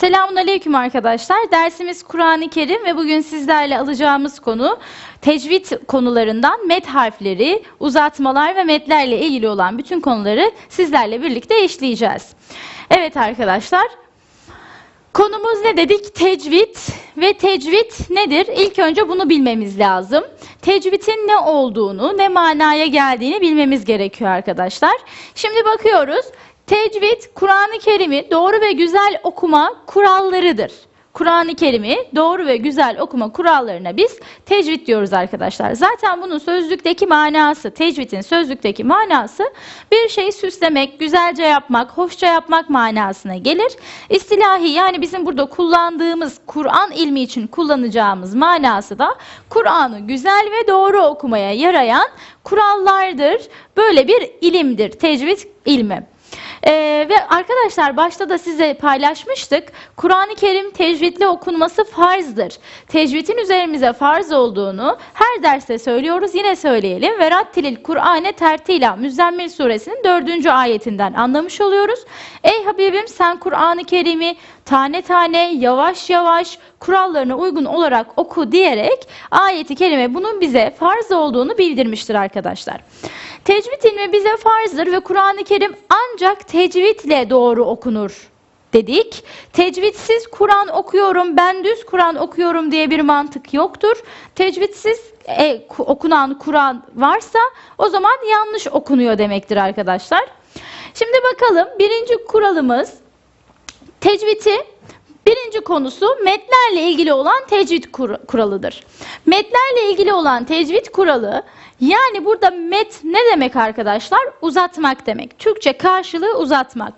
Selamun Aleyküm arkadaşlar. Dersimiz Kur'an-ı Kerim ve bugün sizlerle alacağımız konu tecvid konularından met harfleri, uzatmalar ve metlerle ilgili olan bütün konuları sizlerle birlikte işleyeceğiz. Evet arkadaşlar, konumuz ne dedik? Tecvid ve tecvid nedir? İlk önce bunu bilmemiz lazım. Tecvidin ne olduğunu, ne manaya geldiğini bilmemiz gerekiyor arkadaşlar. Şimdi bakıyoruz. Tecvid, Kur'an-ı Kerim'i doğru ve güzel okuma kurallarıdır. Kur'an-ı Kerim'i doğru ve güzel okuma kurallarına biz tecvid diyoruz arkadaşlar. Zaten bunun sözlükteki manası, tecvidin sözlükteki manası bir şeyi süslemek, güzelce yapmak, hoşça yapmak manasına gelir. İstilahi yani bizim burada kullandığımız Kur'an ilmi için kullanacağımız manası da Kur'an'ı güzel ve doğru okumaya yarayan kurallardır. Böyle bir ilimdir tecvid ilmi. Ee, ve arkadaşlar başta da size paylaşmıştık. Kur'an-ı Kerim tecvidle okunması farzdır. Tecvidin üzerimize farz olduğunu her derste söylüyoruz. Yine söyleyelim. Ve rattilil Kur'ane tertila Müzzemmil suresinin dördüncü ayetinden anlamış oluyoruz. Ey Habibim sen Kur'an-ı Kerim'i tane tane yavaş yavaş kurallarına uygun olarak oku diyerek ayeti kerime bunun bize farz olduğunu bildirmiştir arkadaşlar. Tecvid ilmi bize farzdır ve Kur'an-ı Kerim ancak tecvidle doğru okunur dedik. Tecvidsiz Kur'an okuyorum, ben düz Kur'an okuyorum diye bir mantık yoktur. Tecvidsiz e, okunan Kur'an varsa o zaman yanlış okunuyor demektir arkadaşlar. Şimdi bakalım birinci kuralımız tecvidi Birinci konusu metlerle ilgili olan tecvid kur- kuralıdır. Metlerle ilgili olan tecvid kuralı yani burada met ne demek arkadaşlar? Uzatmak demek. Türkçe karşılığı uzatmak.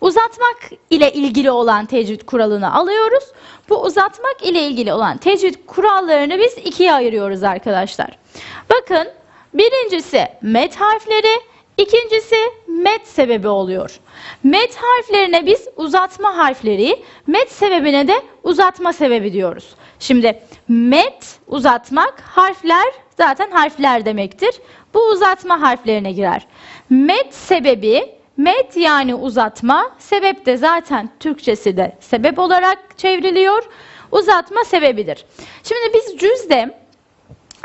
Uzatmak ile ilgili olan tecvid kuralını alıyoruz. Bu uzatmak ile ilgili olan tecvid kurallarını biz ikiye ayırıyoruz arkadaşlar. Bakın birincisi met harfleri, ikincisi met sebebi oluyor. Met harflerine biz uzatma harfleri, met sebebine de uzatma sebebi diyoruz. Şimdi met uzatmak, harfler zaten harfler demektir. Bu uzatma harflerine girer. Met sebebi, met yani uzatma, sebep de zaten Türkçesi de sebep olarak çevriliyor. Uzatma sebebidir. Şimdi biz cüzde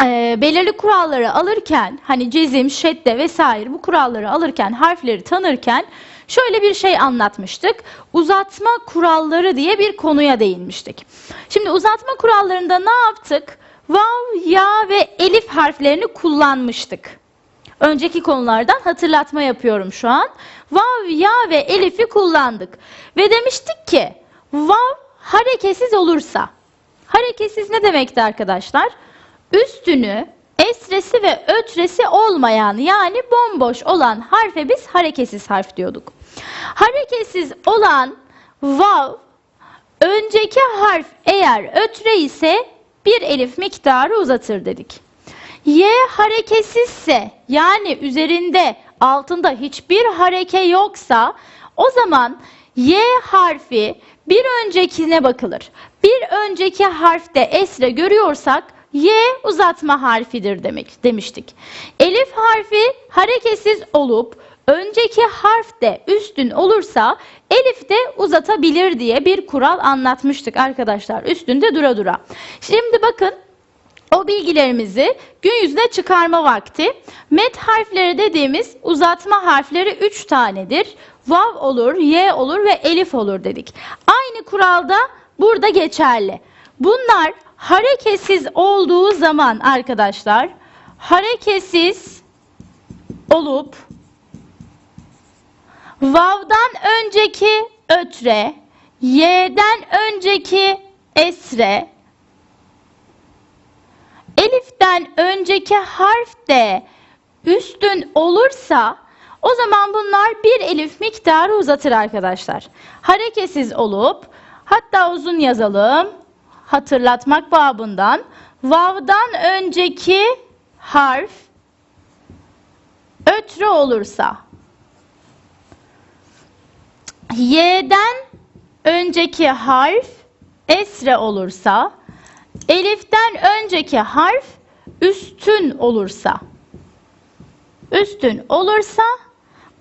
e, belirli kuralları alırken hani cezim, şedde vesaire bu kuralları alırken harfleri tanırken şöyle bir şey anlatmıştık. Uzatma kuralları diye bir konuya değinmiştik. Şimdi uzatma kurallarında ne yaptık? Vav, ya ve elif harflerini kullanmıştık. Önceki konulardan hatırlatma yapıyorum şu an. Vav, ya ve elifi kullandık. Ve demiştik ki vav hareketsiz olursa. Hareketsiz ne demekti arkadaşlar? Üstünü esresi ve ötresi olmayan yani bomboş olan harfe biz hareketsiz harf diyorduk. Hareketsiz olan vav önceki harf eğer ötre ise bir elif miktarı uzatır dedik. Y hareketsizse yani üzerinde altında hiçbir hareke yoksa o zaman Y harfi bir öncekine bakılır. Bir önceki harfte esre görüyorsak Y uzatma harfidir demek demiştik. Elif harfi hareketsiz olup önceki harf de üstün olursa elif de uzatabilir diye bir kural anlatmıştık arkadaşlar. Üstünde dura dura. Şimdi bakın o bilgilerimizi gün yüzüne çıkarma vakti. Met harfleri dediğimiz uzatma harfleri 3 tanedir. Vav olur, y olur ve elif olur dedik. Aynı kuralda burada geçerli. Bunlar hareketsiz olduğu zaman arkadaşlar hareketsiz olup vav'dan önceki ötre, y'den önceki esre, eliften önceki harf de üstün olursa o zaman bunlar bir elif miktarı uzatır arkadaşlar. Hareketsiz olup hatta uzun yazalım hatırlatmak babından vav'dan önceki harf ötre olursa y'den önceki harf esre olursa eliften önceki harf üstün olursa üstün olursa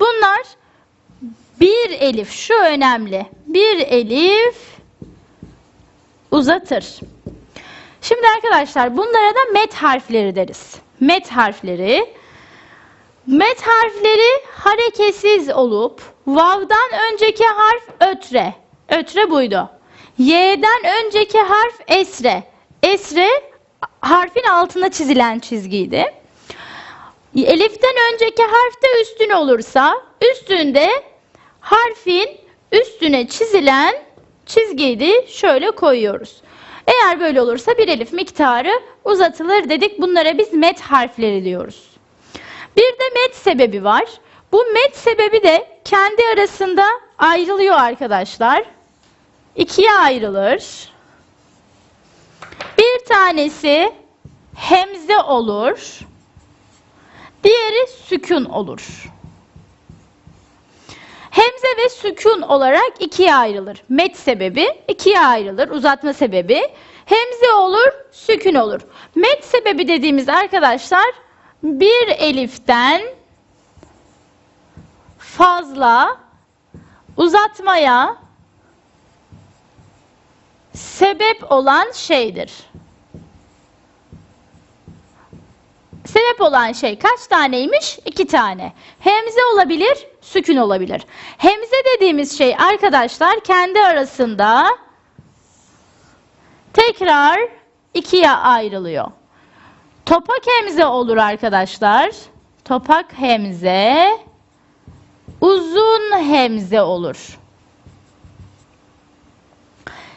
bunlar bir elif şu önemli bir elif uzatır. Şimdi arkadaşlar bunlara da met harfleri deriz. Met harfleri. Met harfleri hareketsiz olup vav'dan önceki harf ötre. Ötre buydu. Y'den önceki harf esre. Esre harfin altına çizilen çizgiydi. Elif'ten önceki harf de üstün olursa üstünde harfin üstüne çizilen çizgiydi. Şöyle koyuyoruz. Eğer böyle olursa bir elif miktarı uzatılır dedik. Bunlara biz met harfleri diyoruz. Bir de met sebebi var. Bu met sebebi de kendi arasında ayrılıyor arkadaşlar. İkiye ayrılır. Bir tanesi hemze olur. Diğeri sükun olur. Hemze ve sükun olarak ikiye ayrılır. Met sebebi ikiye ayrılır. Uzatma sebebi. Hemze olur, sükun olur. Met sebebi dediğimiz arkadaşlar bir eliften fazla uzatmaya sebep olan şeydir. Sebep olan şey kaç taneymiş? İki tane. Hemze olabilir, sükun olabilir. Hemze dediğimiz şey arkadaşlar kendi arasında tekrar ikiye ayrılıyor. Topak hemze olur arkadaşlar. Topak hemze, uzun hemze olur.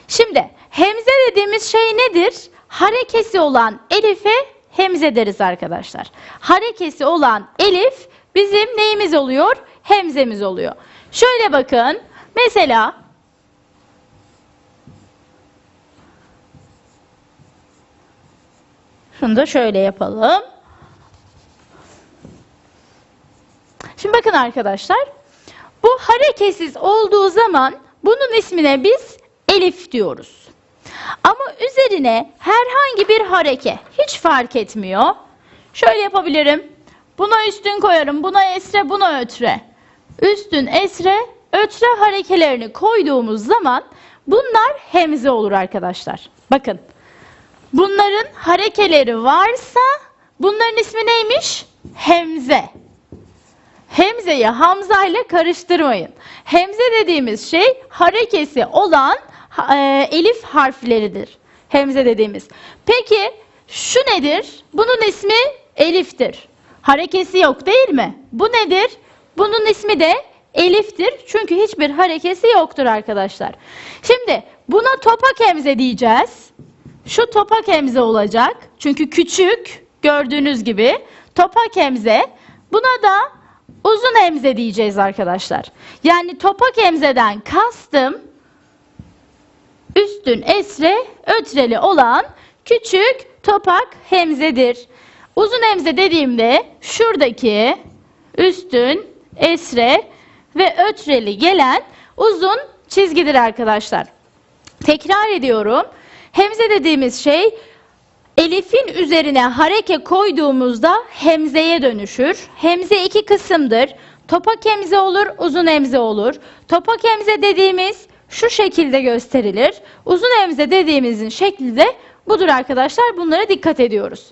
Şimdi hemze dediğimiz şey nedir? Harekesi olan elife hemze deriz arkadaşlar. Harekesi olan elif bizim neyimiz oluyor? Hemzemiz oluyor. Şöyle bakın. Mesela şunu da şöyle yapalım. Şimdi bakın arkadaşlar. Bu hareketsiz olduğu zaman bunun ismine biz elif diyoruz. Ama üzerine herhangi bir hareke hiç fark etmiyor. Şöyle yapabilirim. Buna üstün koyarım, buna esre, buna ötre. Üstün, esre, ötre harekelerini koyduğumuz zaman bunlar hemze olur arkadaşlar. Bakın. Bunların harekeleri varsa bunların ismi neymiş? Hemze. Hemzeyi Hamza ile karıştırmayın. Hemze dediğimiz şey harekesi olan e, elif harfleridir. Hemze dediğimiz. Peki şu nedir? Bunun ismi eliftir. Harekesi yok değil mi? Bu nedir? Bunun ismi de eliftir. Çünkü hiçbir harekesi yoktur arkadaşlar. Şimdi buna topak hemze diyeceğiz. Şu topak hemze olacak. Çünkü küçük gördüğünüz gibi topak hemze. Buna da uzun hemze diyeceğiz arkadaşlar. Yani topak hemzeden kastım üstün esre ötreli olan küçük topak hemzedir. Uzun hemze dediğimde şuradaki üstün esre ve ötreli gelen uzun çizgidir arkadaşlar. Tekrar ediyorum. Hemze dediğimiz şey elifin üzerine hareke koyduğumuzda hemzeye dönüşür. Hemze iki kısımdır. Topak hemze olur, uzun hemze olur. Topak hemze dediğimiz şu şekilde gösterilir. Uzun hemze dediğimizin şekli de budur arkadaşlar. Bunlara dikkat ediyoruz.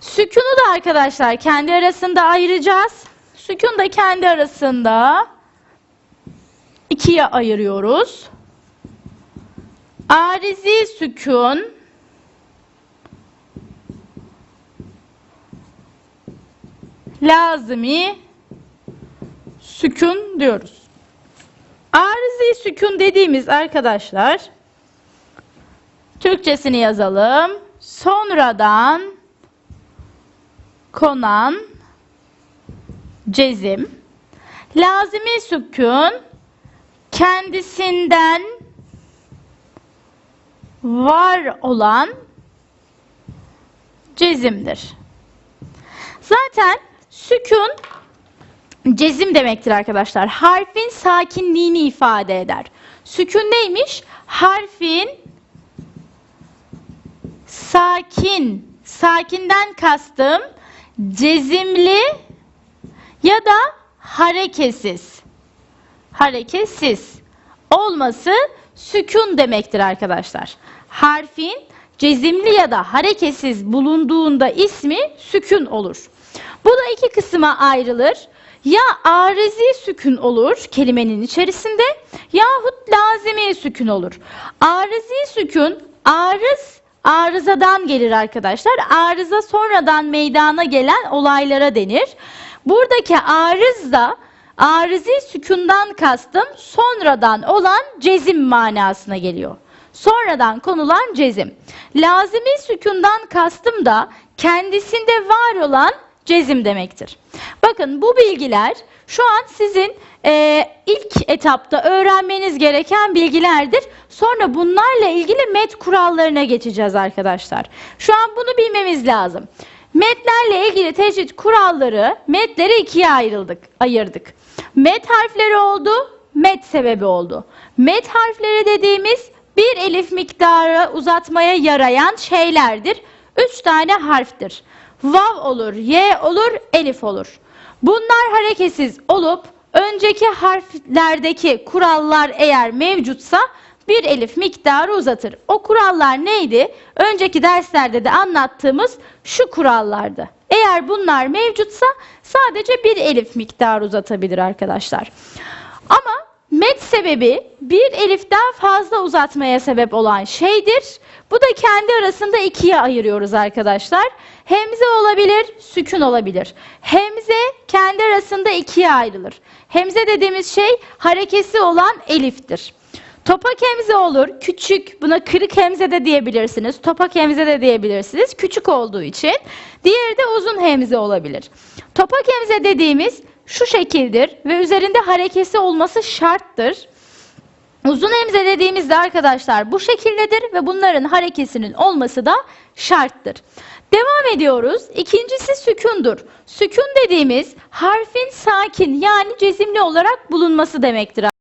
Sükunu da arkadaşlar kendi arasında ayıracağız. Sükun da kendi arasında ikiye ayırıyoruz. Arizi sükun lazımi sükun diyoruz. Arizi sükun dediğimiz arkadaşlar Türkçesini yazalım. Sonradan konan cezim. Lazimi sükun kendisinden var olan cezimdir. Zaten sükun cezim demektir arkadaşlar. Harfin sakinliğini ifade eder. Sükun neymiş? Harfin sakin, sakinden kastım cezimli ya da hareketsiz. Hareketsiz olması sükun demektir arkadaşlar. Harfin cezimli ya da hareketsiz bulunduğunda ismi sükun olur. Bu da iki kısma ayrılır. Ya arizi sükun olur kelimenin içerisinde yahut lazimi sükun olur. Arizi sükun arız arızadan gelir arkadaşlar. Arıza sonradan meydana gelen olaylara denir. Buradaki arız da arizi sükundan kastım sonradan olan cezim manasına geliyor. Sonradan konulan cezim. Lazimi sükundan kastım da kendisinde var olan cezim demektir. Bakın bu bilgiler şu an sizin e, ilk etapta öğrenmeniz gereken bilgilerdir. Sonra bunlarla ilgili met kurallarına geçeceğiz arkadaşlar. Şu an bunu bilmemiz lazım. Metlerle ilgili tecvid kuralları, metleri ikiye ayrıldık, ayırdık. Met harfleri oldu, met sebebi oldu. Met harfleri dediğimiz bir elif miktarı uzatmaya yarayan şeylerdir. Üç tane harftir. Vav olur, y olur, elif olur. Bunlar hareketsiz olup önceki harflerdeki kurallar eğer mevcutsa bir elif miktarı uzatır. O kurallar neydi? Önceki derslerde de anlattığımız şu kurallardı. Eğer bunlar mevcutsa sadece bir elif miktarı uzatabilir arkadaşlar. Ama met sebebi bir eliften fazla uzatmaya sebep olan şeydir. Bu da kendi arasında ikiye ayırıyoruz arkadaşlar. Hemze olabilir, sükun olabilir. Hemze kendi arasında ikiye ayrılır. Hemze dediğimiz şey harekesi olan eliftir. Topak hemze olur, küçük, buna kırık hemze de diyebilirsiniz, topak hemze de diyebilirsiniz, küçük olduğu için. Diğeri de uzun hemze olabilir. Topak hemze dediğimiz şu şekildir ve üzerinde harekesi olması şarttır. Uzun hemze dediğimizde arkadaşlar bu şekildedir ve bunların harekesinin olması da şarttır. Devam ediyoruz. İkincisi sükundur. Sükun dediğimiz harfin sakin yani cezimli olarak bulunması demektir.